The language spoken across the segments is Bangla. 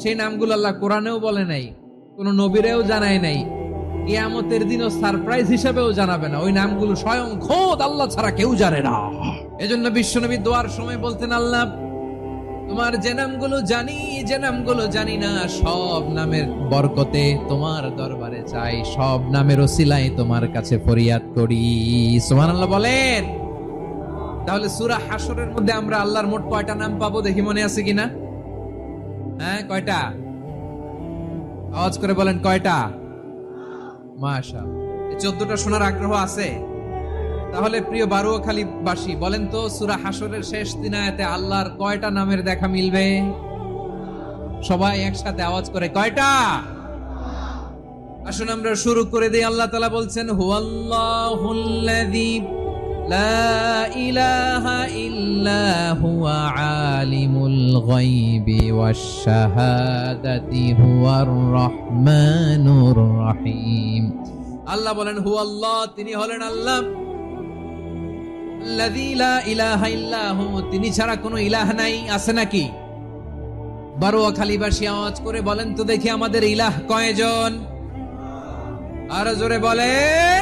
সেই নামগুলো আল্লাহ কোরআনেও বলে নাই, কোন নবীরেও জানায় নাই। কিয়ামতের দিনও সারপ্রাইজ হিসেবেও জানাবে না। ওই নামগুলো স্বয়ং খোদ আল্লাহ ছাড়া কেউ জানে না। এজন্য বিশ্বনবী দোয়ার সময় বলতেন, আল্লাহ, তোমার যে নামগুলো জানি, যে নামগুলো জানি না, সব নামের বরকতে তোমার দরবারে চাই, সব নামের ওসিলাই তোমার কাছে ফরিয়াদ করি। সুবহানাল্লাহ বলেন। তাহলে সূরা হাসরের মধ্যে আমরা আল্লাহর মোট কয়টা নাম পাবো দেখি মনে আছে কিনা? হ্যাঁ কয়টা? আওয়াজ করে বলেন, কয়টা? মাশা চোদ্দটা শোনার আগ্রহ আছে? তাহলে প্রিয় বারুয়াখালী বাসী, বলেন তো, সুরা হাসরের শেষ দিনায়াতে আল্লাহর কয়টা নামের দেখা মিলবে? সবাই একসাথে আওয়াজ করে, কয়টা? আসুন আমরা শুরু করে দিই। আল্লাহ তালা বলছেন, হুয়াল্লাহুল্লাযী لا إله إلا هو عالم الغيب والشهادة هو الرحمن الرحيم আল্লাহ বলেন হু আল্লাহ তিনি হলেন আল্লাহ আল্লাযী লা ইলাহা ইল্লা হু তিনি ছাড়া কোনো ইলাহ নাই আছে নাকি বারোয়া খালিবাসী আওয়াজ করে বলেন তো দেখি আমাদের ইলাহ কয়জন আর জোরে বলেন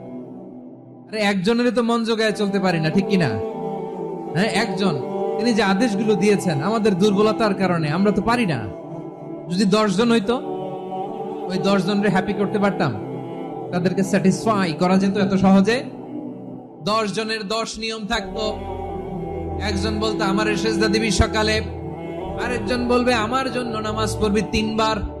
আরে একজনের তো মন জোগায় চলতে পারি না, ঠিক কিনা? হ্যাঁ একজন। তিনি যে আদেশগুলো দিয়েছেন, আমাদের দুর্বলতার কারণে, আমরা তো পারি না। যদি দশজন হইতো, ওই দশ জনরে হ্যাপি করতে পারতাম। তাদেরকে স্যাটিসফাই করা যেত এত সহজে। দশ জনের দশ নিয়ম থাকতো। একজন বলতো, আমার সেজদা দিবি সকালে। আরেকজন বলবে, আমার জন্য নামাজ পড়বি তিনবার।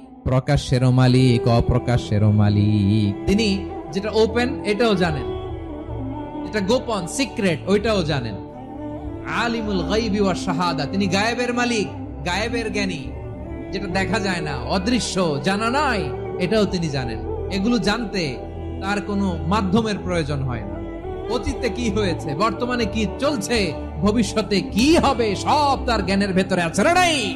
প্রকাশ্যের মালিক অপ্রকাশ্যের মালিক। তিনি যেটা ওপেন এটাও জানেন। যেটা গোপন সিক্রেট ওইটাও জানেন। আলিমুল গাইবি ওয়া শাহাদা, তিনি গায়েবের মালিক, গায়েবের জ্ঞানী। যেটা দেখা যায় না, অদৃশ্য, জানা নাই, এটাও তিনি জানেন। এগুলো জানতে তার কোনো মাধ্যমের প্রয়োজন হয় না। অতীতে কি হয়েছে, বর্তমানে কি চলছে, ভবিষ্যতে কি হবে, সব তার জ্ঞানের ভেতরে আছে না নাই?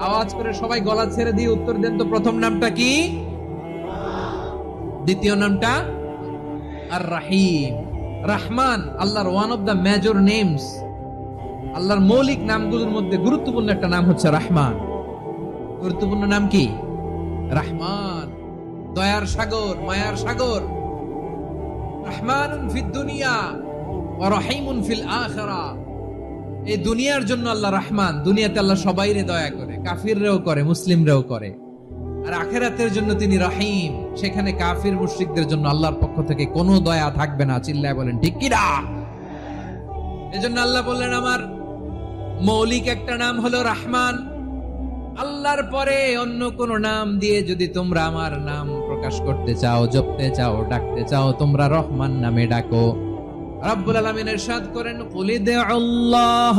আওয়াজ করে সবাই গলা ছেড়ে দিয়ে উত্তর দেন তো প্রথম নামটা কি? দ্বিতীয় নামটা আর রাহিম রহমান, আল্লাহর one of the major names আল্লাহর মৌলিক নামগুলোর মধ্যে গুরুত্বপূর্ণ একটা নাম হচ্ছে রহমান। গুরুত্বপূর্ণ নাম কি? রহমান। দয়ার সাগর, মায়ার সাগর। রহমানুন ফিদ দুনিয়া ওয়া রহিমুন ফিল আখিরা। এই দুনিয়ার জন্য আল্লাহ রাহমান, দুনিয়াতে আল্লাহ সবাইরে দয়া করে। কাফিররেও করে, মুসলিমরাও করে। আর আখেরাতের জন্য তিনি রহিম। সেখানে কাফির মুশরিকদের জন্য আল্লাহর পক্ষ থেকে কোনো দয়া থাকবে না, চিল্লায় বলেন, ঠিক কিনা এজন্য আল্লাহ বললেন, আমার মৌলিক একটা নাম হলো রহমান। আল্লাহর পরে অন্য কোন নাম দিয়ে যদি তোমরা আমার নাম প্রকাশ করতে চাও, জপতে চাও, ডাকতে চাও, তোমরা রহমান নামে ডাকো। রব্বুল আলামিন ইরশাদ করেন, কুল আল্লাহ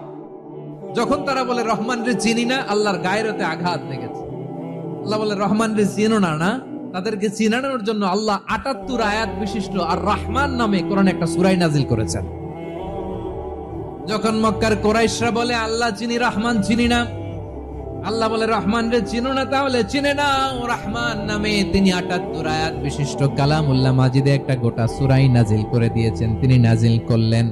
যখন তারা বলে, রহমান রে চিনি না, আল্লাহর গায়েরতে আঘাত লেগেছে। আল্লাহ বলে, রহমান রে চিনো না না? তাদেরকে চিনানোর জন্য আল্লাহ আটাত্তর আয়াত বিশিষ্ট আর রহমান নামে কোরআন একটা সুরাই নাজিল করেছেন। যখন মক্কার কোরাইশরা বলে, আল্লাহ চিনি, রহমান চিনি না। আল্লাহ বলে, রহমান রে চিনো না, তাহলে চিনে না ও রহমান নামে তিনি আটাত্তর আয়াত বিশিষ্ট কালাম উল্লাহ মাজিদে একটা গোটা সুরাই নাজিল করে দিয়েছেন। তিনি নাজিল করলেন।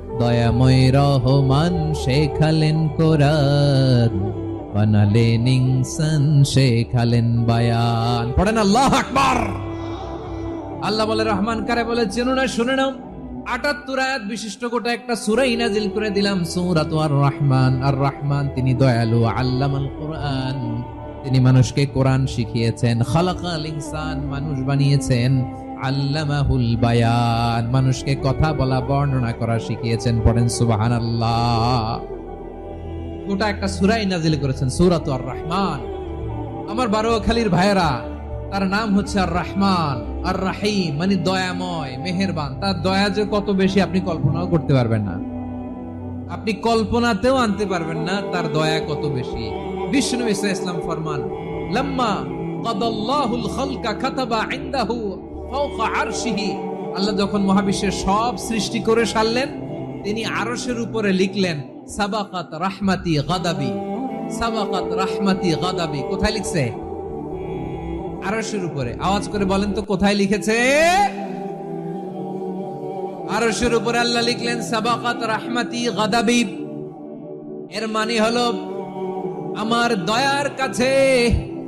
দয়াময় রহমান শেখালেন কোরআন। বানালেন ইনসান শেখালেন বায়ান। পড়েন আল্লাহ আকবার। আল্লাহ বলে, রহমান কারে বলে, চেনো না, শুনে নাও। আটাত্তর আয়াত বিশিষ্ট গোটা একটা সুরাই নাজিল করে দিলাম, সূরাত আর রহমান আর রহমান তিনি দয়ালু, আল্লামাল কোরআন। তিনি মানুষকে কোরআন শিখিয়েছেন, খালাকাল ইনসান মানুষ বানিয়েছেন। আল্লামাহুল বায়ান। মানুষকে কথা বলা, বর্ণনা করা শিখিয়েছেন, পড়েন সুবহানাল্লাহ। গোটা একটা সুরাই নাজিল করেছেন, সূরাত আর রহমান আমার বারোখালীর ভাইয়েরা, তার নাম হচ্ছে আর রহমান আর রাহিম মানে দয়াময়, মেহেরবান। তার দয়া যে কত বেশি আপনি কল্পনাও করতে পারবেন না। আপনি কল্পনাতেও আনতে পারবেন না তার দয়া কত বেশি। বিষ্ণু ইসলাম ফরমান, লাম্মা কাদাল্লাহুল খালকা খাতাবা ইনদাহু আল্লাহ যখন মহাবিশ্বের সব সৃষ্টি করে সারলেন, তিনি আরশের উপরে লিখলেন, সাবাকাত রাহমাতি গাদাবি। সাবাকাত রাহমাতি গাদাবি। কোথায় লিখছে? আরশের উপরে। আওয়াজ করে বলেন তো, কোথায় লিখেছে? আরশের উপরে আল্লাহ লিখলেন, সাবাকাত রাহমাতি গাদাবি। এর মানে হলো, আমার দয়ার কাছে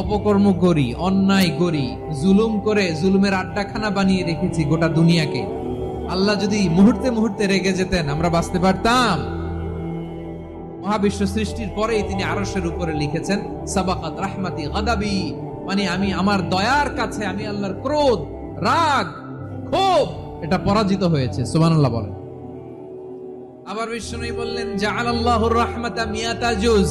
অপকর্ম করি, অন্যায় করি, জুলুম করে জুলুমের আড্ডাখানা বানিয়ে রেখেছি গোটা দুনিয়াকে। আল্লাহ যদি মুহূর্তে মুহূর্তে রেগে যেতেন, আমরা বাঁচতে পারতাম। মহাবিশ্ব সৃষ্টির পরেই তিনি আরশের উপরে লিখেছেন, সাবাকাত রাহমাতি গাদাবি মানে আমি আমার দয়ার কাছে, আমি আল্লাহর ক্রোধ, রাগ, ক্ষোভ, এটা পরাজিত হয়েছে। সুবহানাল্লাহ বলেন। আবার বিষ্ণু বললেন জাআল আল্লাহুর রাহমাতা মিয়াতা জুজ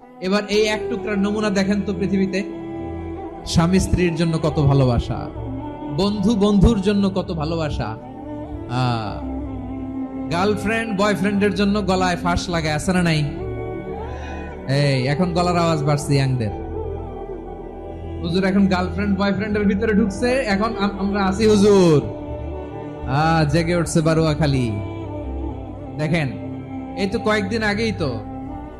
এবার এই এক টুকরার নমুনা দেখেন তো পৃথিবীতে। স্বামী স্ত্রীর জন্য কত ভালোবাসা। বন্ধু বন্ধুর জন্য কত ভালোবাসা। গার্লফ্রেন্ড বয়ফ্রেন্ডের জন্য গলায় ফাঁস লাগায় আছে না নাই? এই, এখন গলার আওয়াজ বাড়ছে ইয়াংদের। হুজুর, এখন গার্লফ্রেন্ড বয়ফ্রেন্ডের ভিতরে ঢুকছে, এখন আমরা আছি হুজুর। আহ জেগে উঠছে বারুয়া খালি দেখেন, এই তো কয়েকদিন আগেই তো।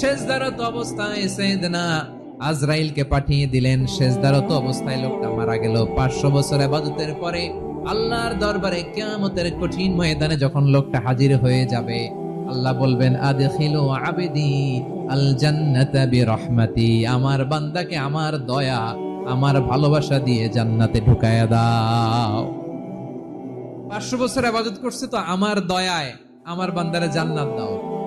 শেষদারত অবস্থায় সেদনা আজরাইলকে পাঠিয়ে দিলেন। শেষদারত অবস্থায় লোকটা মারা গেল। পাঁচশো বছর আবাদতের পরে আল্লাহর দরবারে কেয়ামতের কঠিন ময়দানে যখন লোকটা হাজির হয়ে যাবে, আল্লাহ বলবেন, আদখিলু আল জান্নাতা আমার বান্দাকে আমার দয়া, আমার ভালোবাসা দিয়ে জান্নাতে ঢুকায়া দাও। পাঁচশো বছর আবাদত করছে তো আমার দয়ায়, আমার বান্দারে জান্নাত দাও।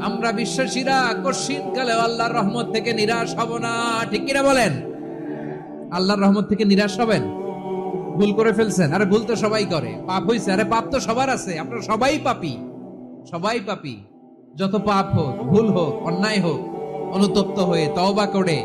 আমরা বিশ্বাসীরা কশিন কালে আল্লাহর রহমত থেকে নিরাশ হব না। ঠিক কিনা বলেন? আল্লাহর রহমত থেকে নিরাশ হবেন? ভুল করে ফেলছেন। আরে ভুল তো সবাই করে। পাপ হয়েছে আরে পাপ তো সবার আছে। আমরা সবাই পাপি। সবাই পাপি। যত পাপ হোক, ভুল হোক, অন্যায় হোক, অনুতপ্ত হয়ে তওবা করে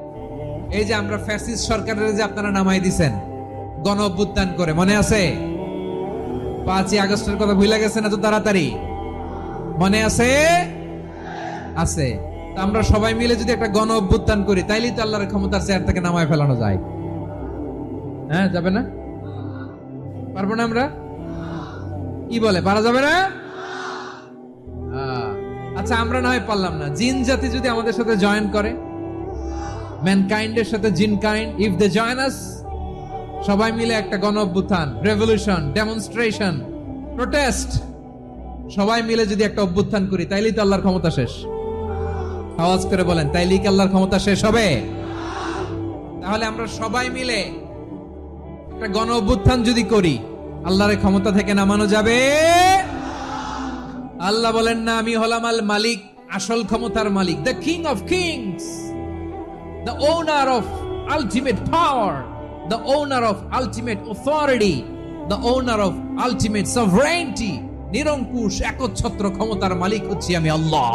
এই যে আমরা ফ্যাসিস্ট সরকারের যে আপনারা নামাই দিছেন, গণ অভ্যুত্থান করে, মনে আছে? পাঁচই আগস্টের কথা ভুলে গেছেন এত তাড়াতাড়ি? মনে আছে? আছে। আমরা সবাই মিলে যদি একটা গণ অভ্যুত্থান করি, তাইলেই তো আল্লাহর ক্ষমতার চেয়ার থেকে নামায় ফেলানো যায়। হ্যাঁ যাবে না? পারব না আমরা? কি বলে, পারা যাবে না? আচ্ছা আমরা না হয় পারলাম না। জিন জাতি যদি আমাদের সাথে জয়েন করে ম্যানকাইন্ডের সাথে jinn kind if they join us সবাই মিলে একটা গণ অভ্যুত্থান রেভলিউশন ডেমনস্ট্রেশন প্রোটেস্ট সবাই মিলে যদি একটা অভ্যুত্থান করি, তাইলেই তো আল্লাহর ক্ষমতা শেষ। আওয়াজ করে বলেন, তাইলেই কি আল্লাহর ক্ষমতা শেষ হবে? তাহলে আমরা সবাই মিলে একটা গণ অভ্যুত্থান যদি করি, আল্লাহর ক্ষমতা থেকে নামানো যাবে? আল্লাহ বলেন, না, আমি হলাম আল মালিক, আসল ক্ষমতার মালিক the king of kings the owner of ultimate power, the owner of ultimate authority, the owner of ultimate sovereignty, নিরঙ্কুশ একচ্ছত্র ক্ষমতার মালিক হচ্ছি আমি আল্লাহ